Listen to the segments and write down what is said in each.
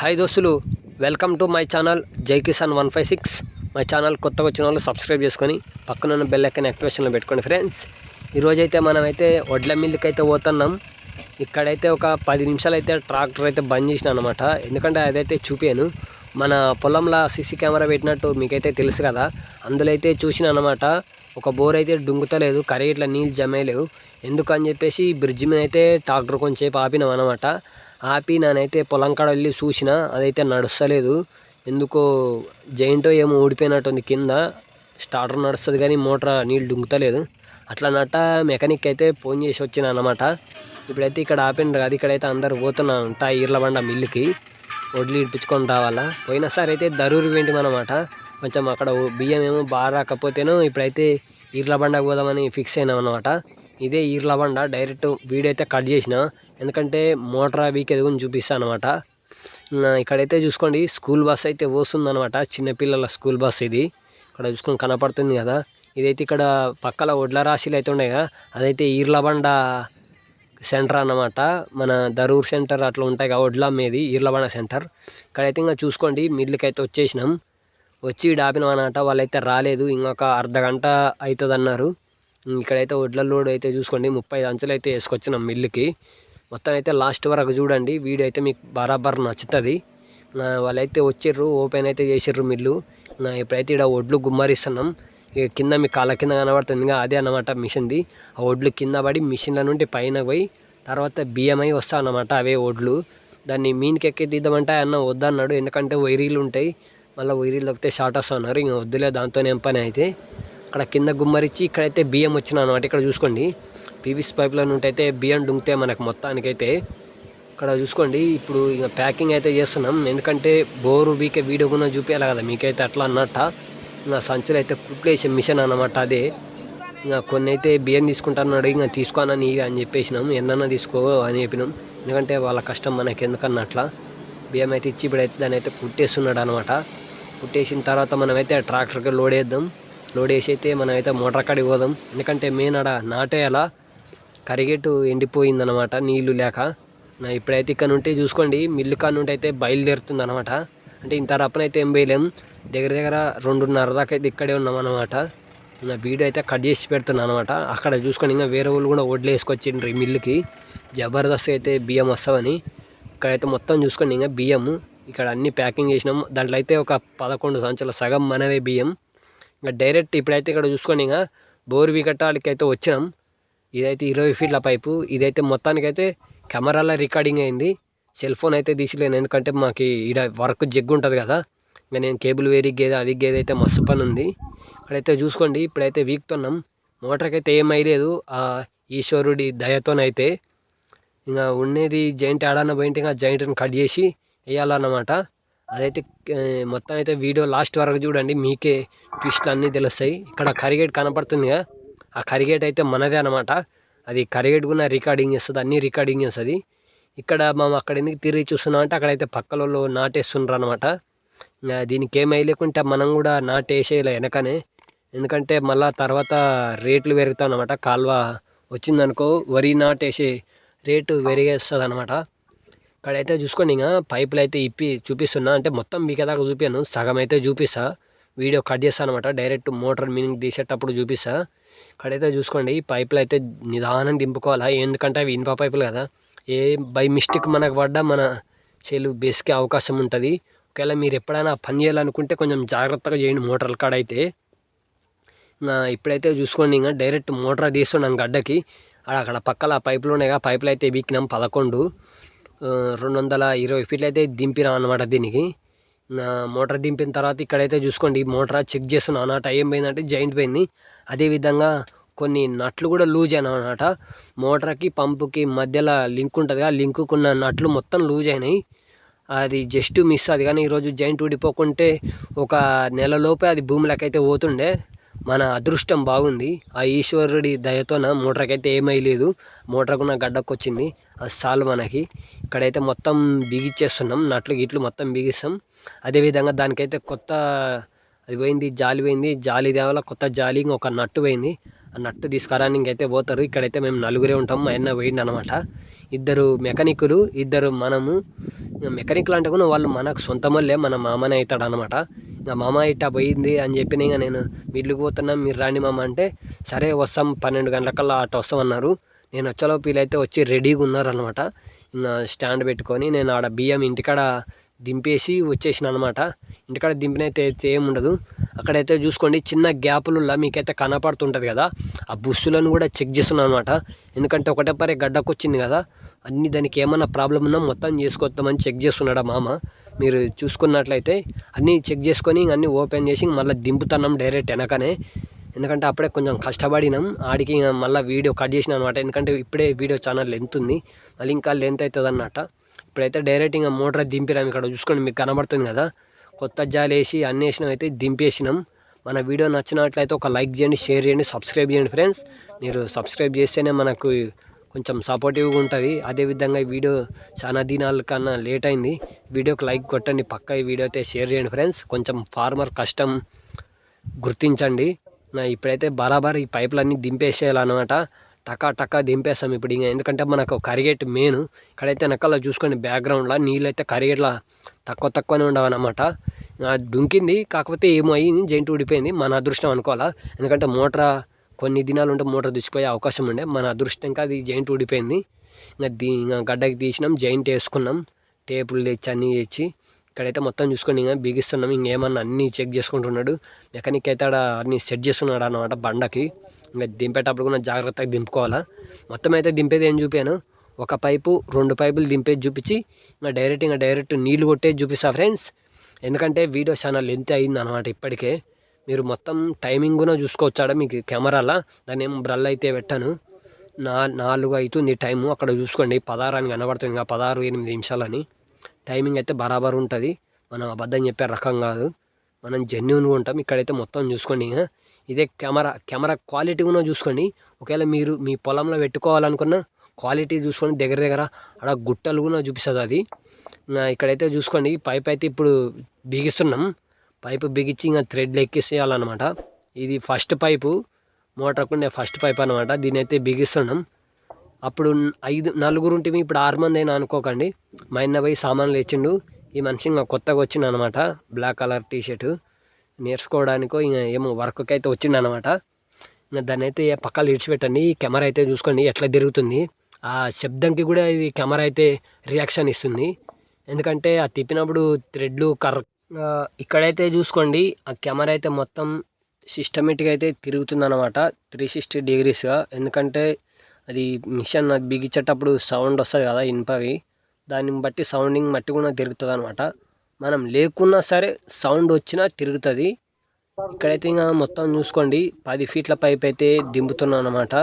Hi దోస్తులు welcome to my channel Jai Kisan one five six. My channel కొత్తగా వచ్చిన వాళ్ళు సబ్స్క్రైబ్ చేసుకొని పక్కన ఉన్న బెల్ ఐకాన్ యాక్టివేషన్లో పెట్టుకోండి ఫ్రెండ్స్ ఈరోజైతే మనమైతే వడ్ల మిల్లుకి అయితే పోతున్నాం. ఇక్కడైతే ఒక పది నిమిషాలు అయితే ట్రాక్టర్ అయితే బంద్ చేసిన అనమాట ఎందుకంటే అదైతే చూపాను మన పొలంలో సీసీ కెమెరా పెట్టినట్టు మీకైతే తెలుసు కదా. అందులో అయితే చూసిన అనమాట ఒక బోర్ అయితే డుంగుతలేదు కరీ ఇట్లా నీళ్ళు జమేయలేవు. ఎందుకని చెప్పేసి బ్రిడ్జ్ మీద అయితే ట్రాక్టర్ కొంచెంసేపు ఆపినాం అనమాట ఆపి నేనైతే పొలం కాడ వెళ్ళి చూసిన అదైతే నడుస్తలేదు. ఎందుకో జైంటో ఏమో ఊడిపోయినట్టుంది కింద. స్టార్టర్ నడుస్తుంది కానీ మోటార్ నీళ్ళు డుంగుతలేదు అట్లా నట్ట మెకానిక్ అయితే ఫోన్ చేసి వచ్చిన అనమాట ఇప్పుడైతే ఇక్కడ ఆపిండ్రు కదా ఇక్కడైతే అందరు పోతున్నారంట ఈర్ల బండ మిల్లుకి. వడ్లు ఇడిపించుకొని రావాలా? పోయినసారి అయితే దరూరు వెంటిం అనమాట కొంచెం అక్కడ బియ్యం ఏమో బాగా రాకపోతేనో ఇప్పుడైతే ఈర్లబండకు పోదామని ఫిక్స్ అయినాం అనమాట ఇదే ఈర్ల బండ డైరెక్ట్ వీడియో అయితే కట్ చేసిన. ఎందుకంటే మోటార్ వీక్ ఎదుగుని చూపిస్తాను అనమాట ఇక్కడైతే చూసుకోండి స్కూల్ బస్ అయితే వస్తుంది అనమాట చిన్నపిల్లల స్కూల్ బస్ ఇది. ఇక్కడ చూసుకొని కనపడుతుంది కదా. ఇదైతే ఇక్కడ పక్కల ఒడ్ల రాశిలు అయితే ఉన్నాయి కదా. అదైతే ఈర్లబండ సెంటర్ అన్నమాట. మన దరూర్ సెంటర్ అట్లా ఉంటాయి కదా ఒడ్ల మీది ఈర్లబండ సెంటర్. ఇక్కడైతే ఇంకా చూసుకోండి మిల్లుకి అయితే వచ్చేసినాం. వచ్చి డాపినాం అనమాట వాళ్ళైతే రాలేదు. ఇంకొక అర్ధ గంట అవుతుంది అన్నారు ఇక్కడైతే ఒడ్ల లోడ్ అయితే చూసుకోండి ముప్పై అంచెలు అయితే వేసుకొచ్చినాం మిల్లుకి. మొత్తం అయితే లాస్ట్ వరకు చూడండి. వీడియో అయితే మీకు బరాబర్ నచ్చుతుంది. వాళ్ళైతే వచ్చిర్రు ఓపెన్ అయితే చేసిర్రు మిల్లు. ఇప్పుడైతే ఇక్కడ ఒడ్లు గుమ్మరిస్తున్నాం. ఇక కింద మీ కాళ్ళ కింద కనబడుతుంది ఇంకా అదే అనమాట మిషన్ది. ఆ ఒడ్లు కింద పడి మిషన్ల నుండి పైన పోయి తర్వాత బియ్యమై వస్తా అన్నమాట అవే ఒడ్లు. దాన్ని మీన్కి ఎక్కి తీద్దామంటే అన్న వద్దన్నాడు. ఎందుకంటే వైరీలు ఉంటాయి. మళ్ళీ వైరీలు దొరికితే షార్ట్ వస్తున్నారు ఇంకా వద్దులే దాంతో ఏం పని అయితే. అక్కడ కింద గుమ్మరిచ్చి ఇక్కడైతే బియ్యం వచ్చిన అనమాట ఇక్కడ చూసుకోండి. పీవీసీ పైప్లో నుండి అయితే బియ్యం డుంగితే మనకు మొత్తానికైతే ఇక్కడ చూసుకోండి ఇప్పుడు ఇక ప్యాకింగ్ అయితే చేస్తున్నాం. ఎందుకంటే బోరు వీకే వీడియో కూడా చూపించాలి కదా మీకైతే అట్లా అన్నట్ట. ఇంకా సంచులు అయితే కుట్లేసే మిషన్ అన్నమాట అదే. ఇంకా కొన్ని అయితే బియ్యం తీసుకుంటున్నాడు ఇంకా తీసుకోనని అని చెప్పేసినాం. ఎన్నన్నా తీసుకో అని చెప్పినాం. ఎందుకంటే వాళ్ళ కష్టం మనకి ఎందుకన్నట్లా. బియ్యం అయితే ఇచ్చి ఇప్పుడైతే దాని అయితే కుట్టేస్తున్నాడు అనమాట కుట్టేసిన తర్వాత మనమైతే ట్రాక్టర్కి లోడ్ వేద్దాం. లోడ్ వేసి అయితే మనమైతే మోటార్ కాడికి పోదాం. ఎందుకంటే మెయిన్ ఆడ నాటేయాలా కరిగేటు ఎండిపోయిందనమాట నీళ్ళు లేక. ఇప్పుడైతే ఇక్కడ నుండి చూసుకోండి మిల్లు కాడ నుండి అయితే బయలుదేరుతుంది అనమాట అంటే ఇంత రప్పనైతే ఏం వేయలేం. దగ్గర దగ్గర రెండున్నర దాకా అయితే ఇక్కడే ఉన్నాం అనమాట నా వీడియో అయితే కట్ చేసి పెడుతున్నాను అనమాట అక్కడ చూసుకొని ఇంకా వేరే వాళ్ళు కూడా వడ్లు వేసుకొచ్చిండ్రు ఈ మిల్లుకి. జబర్దస్త్ అయితే బియ్యం వస్తామని ఇక్కడైతే మొత్తం చూసుకోండి ఇంకా బియ్యము ఇక్కడ అన్ని ప్యాకింగ్ చేసినాం. దాంట్లో అయితే ఒక పదకొండు సంచుల సగం మనవే బియ్యం. ఇంకా డైరెక్ట్ ఇప్పుడైతే ఇక్కడ చూసుకోండి ఇంకా బోర్ వికటాలకి అయితే వచ్చినాం. ఇదైతే ఇరవై ఫీట్ల పైపు. ఇదైతే మొత్తానికైతే కెమెరాలో రికార్డింగ్ అయింది. సెల్ ఫోన్ అయితే తీసిలేను ఎందుకంటే మాకు ఈడ వర్క్ జగ్గు ఉంటుంది కదా. ఇంకా నేను కేబుల్ వేరి గేదె అది అయితే మస్తు పని ఉంది. ఇక్కడైతే చూసుకోండి ఇప్పుడైతే వీక్తున్నాం. మోటార్కి అయితే ఏమైలేదు ఆ ఈశ్వరుడి దయతోనైతే ఇంకా ఉండేది జాయింట్ ఆడాన పోయింటే ఇంకా జాయింట్ని కట్ చేసి వేయాలన్నమాట. అదైతే మొత్తం అయితే వీడియో లాస్ట్ వరకు చూడండి మీకే ట్విస్ట్లు అన్నీ తెలుస్తాయి. ఇక్కడ కరిగేట్ కనపడుతుంది కదా. ఆ కరిగేట్ అయితే మనదే అనమాట అది కరిగేట్ కూడా రికార్డింగ్ చేస్తుంది అన్నీ రికార్డింగ్ చేస్తుంది. ఇక్కడ మనం అక్కడ ఎందుకు తిరిగి చూస్తున్నాం అంటే అక్కడైతే పక్కలలో నాటేస్తుండ్రు అనమాట దీనికి ఏమై లేకుంటే మనం కూడా నాటేసేయాలి వెనకనే. ఎందుకంటే మళ్ళా తర్వాత రేట్లు పెరుగుతాయి అనమాట కాల్వ వచ్చిందనుకో వరి నాటేసే రేటు పెరిగేస్తుంది అనమాట ఇక్కడైతే చూసుకోండి ఇంకా పైపులు అయితే ఇప్పి చూపిస్తున్నా. అంటే మొత్తం మీకేదాకా చూపాను సగం అయితే చూపిస్తా. వీడియో కట్ చేస్తాను అనమాట డైరెక్ట్ మోటార్ మీనింగ్ తీసేటప్పుడు చూపిస్తా. ఇక్కడైతే చూసుకోండి. పైపులు అయితే నిదానం దింపుకోవాలా? ఎందుకంటే అవి ఇనుప పైపులు కదా. ఏ బై మిస్టేక్ మనకు పడ్డా మన చేలు బేస్కే అవకాశం ఉంటుంది. ఒకవేళ మీరు ఎప్పుడైనా పని చేయాలనుకుంటే కొంచెం జాగ్రత్తగా చేయండి మోటార్ల కాడ అయితే. ఇప్పుడైతే చూసుకోండి ఇంకా. డైరెక్ట్ మోటార్ తీస్తున్నాం గడ్డకి. అక్కడ పక్కల పైపులు ఉన్నాయి కదా. పైపులు అయితే వీకినాం పదకొండు. రెండు వందల ఇరవై ఫీట్లు అయితే దింపినాం అనమాట దీనికి. మోటార్ దింపిన తర్వాత ఇక్కడైతే చూసుకోండి మోటార్ చెక్ చేస్తున్నా అన్నమాట ఏం పోయిందంటే జాయింట్ పోయింది. అదేవిధంగా కొన్ని నట్లు కూడా లూజ్ అయినాయి అనమాట. మోటార్కి పంపుకి మధ్యలో లింక్ ఉంటుంది ఆ లింకుకున్న నట్లు మొత్తం లూజ్ అయినాయి. అది జస్ట్ మిస్ అది కానీ ఈరోజు జాయింట్ ఊడిపోకుంటే ఒక నెలలోపే అది భూమిలోకి అయితే పోతుండే. మన అదృష్టం బాగుంది. ఆ ఈశ్వరుడి దయతోన మోటార్కి అయితే ఏమై లేదు. మోటార్కున్న గడ్డకు వచ్చింది. అది చాలు మనకి. ఇక్కడైతే మొత్తం బిగిచ్చేస్తున్నాం. నట్లు గిట్లు మొత్తం బిగిస్తాం. అదేవిధంగా దానికైతే కొత్త అది పోయింది జాలి పోయింది. జాలి దేవాల కొత్త జాలి ఒక నట్టు పోయింది. అన్నట్టు తీసుకురానికి అయితే పోతారు. ఇక్కడైతే మేము నలుగురే ఉంటాం మా అన్న పోయిండు అనమాట ఇద్దరు మెకానికులు ఇద్దరు మనము. మెకానిక్లు అంటే కూడా వాళ్ళు మనకు సొంత మన మామనే అవుతాడు అనమాట ఇంకా మామ ఇట్టా పోయింది అని చెప్పిన ఇంకా నేను వీళ్ళకి పోతున్నాం మీరు రాండి మామ అంటే సరే వస్తాం పన్నెండు గంటలకల్లా అటు వస్తామన్నారు నేను వచ్చేలోపు వీళ్ళైతే వచ్చి రెడీగా ఉన్నారనమాట ఇంకా స్టాండ్ పెట్టుకొని నేను ఆడ బియ్యం ఇంటికాడ దింపేసి వచ్చేసిన అనమాట ఇంటికాడ దింపినైతే ఏముండదు. అక్కడైతే చూసుకోండి చిన్న గ్యాపులలో మీకైతే కనపడుతుంటుంది కదా. ఆ బుస్సులను కూడా చెక్ చేస్తున్నాను అనమాట ఎందుకంటే ఒకటే పరే గడ్డకు వచ్చింది కదా. అన్ని దానికి ఏమన్నా ప్రాబ్లం ఉన్నా మొత్తం చేసుకొస్తామని చెక్ చేస్తున్నాడు మామ. మీరు చూసుకున్నట్లయితే అన్నీ చెక్ చేసుకొని అన్నీ ఓపెన్ చేసి మళ్ళీ దింపుతున్నాం డైరెక్ట్ వెనకనే. ఎందుకంటే అప్పుడే కొంచెం కష్టపడినాం. ఆడికి మళ్ళీ వీడియో కట్ చేసిన అనమాట ఎందుకంటే ఇప్పుడే వీడియో ఛానల్ లెంత్ ఉంది. మళ్ళీ ఇంకా లెంత్ అవుతుంది అన్నమాట ఇప్పుడైతే డైరెక్ట్ ఇంకా మోటార్ దింపినాం. ఇక్కడ చూసుకోండి మీకు కనబడుతుంది కదా? కొత్త జాలు వేసి అన్ని వేసినాం అయితే దింపేసినాం. మన వీడియో నచ్చినట్లయితే ఒక లైక్ చేయండి షేర్ చేయండి సబ్స్క్రైబ్ చేయండి ఫ్రెండ్స్. మీరు సబ్స్క్రైబ్ చేస్తేనే మనకు కొంచెం సపోర్టివ్గా ఉంటుంది. అదేవిధంగా ఈ వీడియో చాలా దినాల కన్నా లేట్ అయింది. వీడియోకి లైక్ కొట్టండి పక్క ఈ వీడియో అయితే షేర్ చేయండి ఫ్రెండ్స్. కొంచెం ఫార్మర్ కష్టం గుర్తించండి. ఇప్పుడైతే బరాబర్ ఈ పైపులన్నీ దింపేసేయాలన్నమాట. టకా టకా దింపేస్తాం ఇప్పుడు ఇంకా. ఎందుకంటే మనకు కరిగేట్ మెయిన్. ఇక్కడైతే వెనకాల చూసుకోండి బ్యాక్గ్రౌండ్లో నీళ్ళు అయితే కరిగేట్లా తక్కువ తక్కువనే ఉండవన్నమాట. దుంకింది కాకపోతే ఏమో అయింది జైంట్ ఊడిపోయింది. మన అదృష్టం అనుకోవాలా? ఎందుకంటే మోటార్ కొన్ని దినాలు ఉంటే మోటార్ దిచ్చిపోయే అవకాశం ఉండే. మన అదృష్టం అది జైంట్ ఊడిపోయింది. ఇంకా దీ ఇంకా గడ్డకి తీసినాం జైంట్ వేసుకున్నాం. టేపులు తెచ్చి అన్నీ తెచ్చి ఇక్కడైతే మొత్తం చూసుకోండి ఇంకా బిగిస్తున్నాం. ఇంకేమన్నా అన్నీ చెక్ చేసుకుంటున్నాడు. మెకానిక్ అయితే ఆడ అన్నీ సెట్ చేస్తున్నాడు అనమాట బండకి. ఇంకా దింపేటప్పుడు కూడా జాగ్రత్తగా దింపుకోవాలా. మొత్తం అయితే దింపేది ఏం చూపాను? ఒక పైపు రెండు పైపులు దింపేది చూపించి ఇంకా డైరెక్ట్ ఇంకా డైరెక్ట్ నీళ్ళు కొట్టేది చూపిస్తా ఫ్రెండ్స్ ఎందుకంటే వీడియో ఛానల్ లెంత్ అయింది అనమాట ఇప్పటికే. మీరు మొత్తం టైమింగ్ కూడా చూసుకోవచ్చాడ మీకు కెమెరాలో. దాన్ని ఏం బ్రల్ అయితే పెట్టాను. నా నాలుగు అవుతుంది టైము. అక్కడ చూసుకోండి. పదహారు అని కనబడుతుంది. ఇంకా పదహారు ఎనిమిది నిమిషాలని టైమింగ్ అయితే బరాబర్ ఉంటుంది. మనం అబద్ధం చెప్పే రకం కాదు. మనం జెన్యున్గా ఉంటాం. ఇక్కడైతే మొత్తం చూసుకోండి. ఇదే కెమెరా కెమెరా క్వాలిటీ కూడా చూసుకోండి. ఒకవేళ మీరు మీ పొలంలో పెట్టుకోవాలనుకున్న క్వాలిటీ చూసుకొని దగ్గర దగ్గర అక్కడ గుట్టలు కూడా చూపిస్తుంది అది. ఇక్కడైతే చూసుకోండి. పైప్ అయితే ఇప్పుడు బిగిస్తున్నాం. పైపు బిగించి ఇంకా థ్రెడ్లు ఎక్కిసేయాలన్నమాట ఇది ఫస్ట్ పైపు మోటార్కు కొండే ఫస్ట్ పైప్ అనమాట దీని అయితే బిగిస్తున్నాం. అప్పుడు ఐదు నలుగురు ఉంటే ఇప్పుడు ఆరు మంది అయినా అనుకోకండి. మా అన్న పోయి సామాన్లు ఇచ్చిండు ఈ మనిషి ఇంకా కొత్తగా వచ్చిండు అనమాట బ్లాక్ కలర్ టీ షర్టు నేర్చుకోవడానికో ఇంకా ఏమో వర్క్కి అయితే వచ్చిండు అనమాట ఇంకా దాన్ని అయితే పక్కలు ఇడిచిపెట్టండి. ఈ కెమెరా అయితే చూసుకోండి ఎట్లా తిరుగుతుంది. ఆ శబ్దంకి కూడా ఇది కెమెరా అయితే రియాక్షన్ ఇస్తుంది. ఎందుకంటే ఆ తిప్పినప్పుడు థ్రెడ్లు కర్ర ఇక్కడైతే చూసుకోండి ఆ కెమెరా అయితే మొత్తం సిస్టమేటిక్ అయితే తిరుగుతుంది అనమాట త్రీ సిక్స్టీ డిగ్రీస్గా. ఎందుకంటే అది మిషన్ అది బిగించేటప్పుడు సౌండ్ వస్తుంది కదా ఇనుపవి. దాన్ని బట్టి సౌండింగ్ బట్టి కూడా తిరుగుతుంది అనమాట మనం లేకున్నా సరే సౌండ్ వచ్చినా తిరుగుతుంది. ఇక్కడైతే ఇంకా మొత్తం చూసుకోండి. పది ఫీట్ల పైప్ అయితే దింపుతున్నాను అనమాట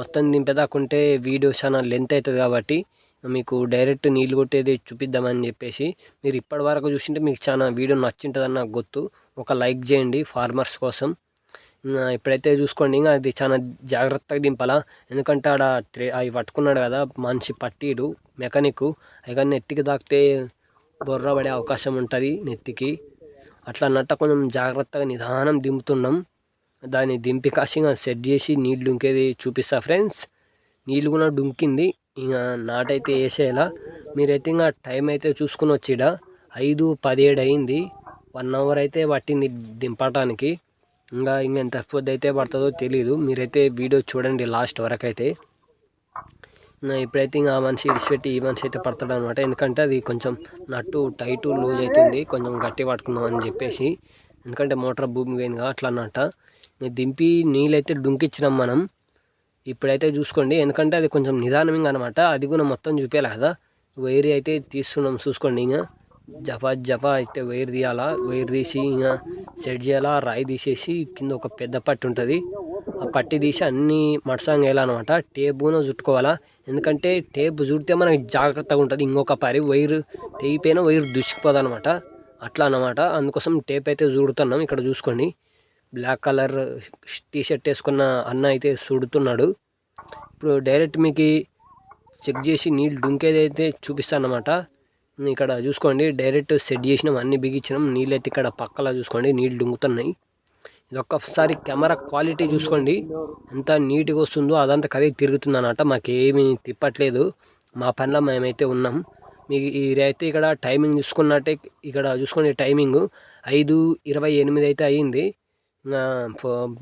మొత్తం దింపేదాకుంటే వీడియో చాలా లెంత్ అవుతుంది కాబట్టి మీకు డైరెక్ట్ నీళ్ళు కొట్టేది చూపిద్దామని చెప్పేసి. మీరు ఇప్పటి వరకు చూసింటే మీకు చాలా వీడియో నచ్చింటుందని నాకు గుర్తు ఒక లైక్ చేయండి ఫార్మర్స్ కోసం. ఇప్పుడైతే చూసుకోండి ఇంకా అది చాలా జాగ్రత్తగా దింపాలా. ఎందుకంటే ఆడ అవి పట్టుకున్నాడు కదా మనిషి పట్టిడు మెకానిక్ అవి కానీ నెత్తికి తాకితే బొర్ర పడే అవకాశం ఉంటుంది నెత్తికి. అట్లా అన్నట్ట కొంచెం జాగ్రత్తగా నిదానం దింపుతున్నాం. దాన్ని దింపి కాసి సెట్ చేసి నీళ్ళు డుంకేది చూపిస్తా ఫ్రెండ్స్. నీళ్ళు కూడా డుంకింది ఇంకా నాటైతే వేసేయాలా. మీరైతే ఇంకా టైం అయితే చూసుకుని వచ్చిడ ఐదు పదిహేడు అయింది వన్ అవర్ అయితే పట్టింది దింపటానికి. ఇంకా ఇంకా ఎంత పొద్దు అయితే పడుతుందో తెలియదు మీరైతే వీడియో చూడండి లాస్ట్ వరకు అయితే ఇప్పుడైతే ఇంకా ఆ మనిషి ఇడిచిపెట్టి ఈ మనిషి అయితే పడతాడు అనమాట ఎందుకంటే అది కొంచెం నట్టు టైటు లూజ్ అవుతుంది. కొంచెం గట్టి పట్టుకుందాం అని చెప్పేసి. ఎందుకంటే మోటార్ భూమి పోయింది అట్లా అన్నట్ట దింపి నీళ్ళైతే డుంకిచ్చినాం మనం. ఇప్పుడైతే చూసుకోండి. ఎందుకంటే అది కొంచెం నిదానంగా అనమాట అది కూడా మొత్తం చూపేలా కదా. వైర్ అయితే తీస్తున్నాం చూసుకోండి ఇంకా. జఫా జఫా అయితే వైర్ తీయాలా? వైర్ తీసి ఇంకా సెట్ చేయాలా? రాయి తీసేసి కింద ఒక పెద్ద పట్టి ఉంటుంది. ఆ పట్టి తీసి అన్ని మడసంగా వేయాలన్నమాట. టేపును చుట్టుకోవాలా? ఎందుకంటే టేప్ చుడితే మనకి జాగ్రత్తగా ఉంటుంది. ఇంకొక పరి వైర్ తెగిపోయినా వైర్ దుసిపోదు అనమాట అట్లా అనమాట అందుకోసం టేప్ అయితే చూడుతున్నాం. ఇక్కడ చూసుకోండి. బ్లాక్ కలర్ టీషర్ట్ వేసుకున్న అన్న అయితే చూడుతున్నాడు. ఇప్పుడు డైరెక్ట్ మీకు చెక్ చేసి నీళ్ళు డుంకేది అయితే చూపిస్తాను అన్నమాట ఇక్కడ చూసుకోండి డైరెక్ట్ సెట్ చేసినాం అన్ని బిగించినాం. నీళ్ళు అయితే ఇక్కడ పక్కలా చూసుకోండి నీళ్ళు డుంగుతున్నాయి. ఇది ఒక్కసారి కెమెరా క్వాలిటీ చూసుకోండి. ఎంత నీట్గా వస్తుందో అదంతా కదే తిరుగుతుంది అనమాట మాకేమీ తిప్పట్లేదు. మా పనిలో మేమైతే ఉన్నాం. మీకు ఇదైతే ఇక్కడ టైమింగ్ చూసుకున్నట్టే ఇక్కడ చూసుకోండి టైమింగ్. ఐదు ఇరవై ఎనిమిది అయితే అయ్యింది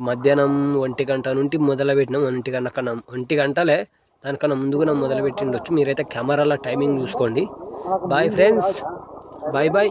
మధ్యాహ్నం ఒంటి గంట నుండి మొదలు పెట్టినాం ఒంటి గంట కన్నా ఒంటి గంటలే. దానికన్నా ముందుగానే మొదలు పెట్టిండొచ్చు మీరైతే కెమెరాల టైమింగ్ చూసుకోండి. Bye friends. Bye bye.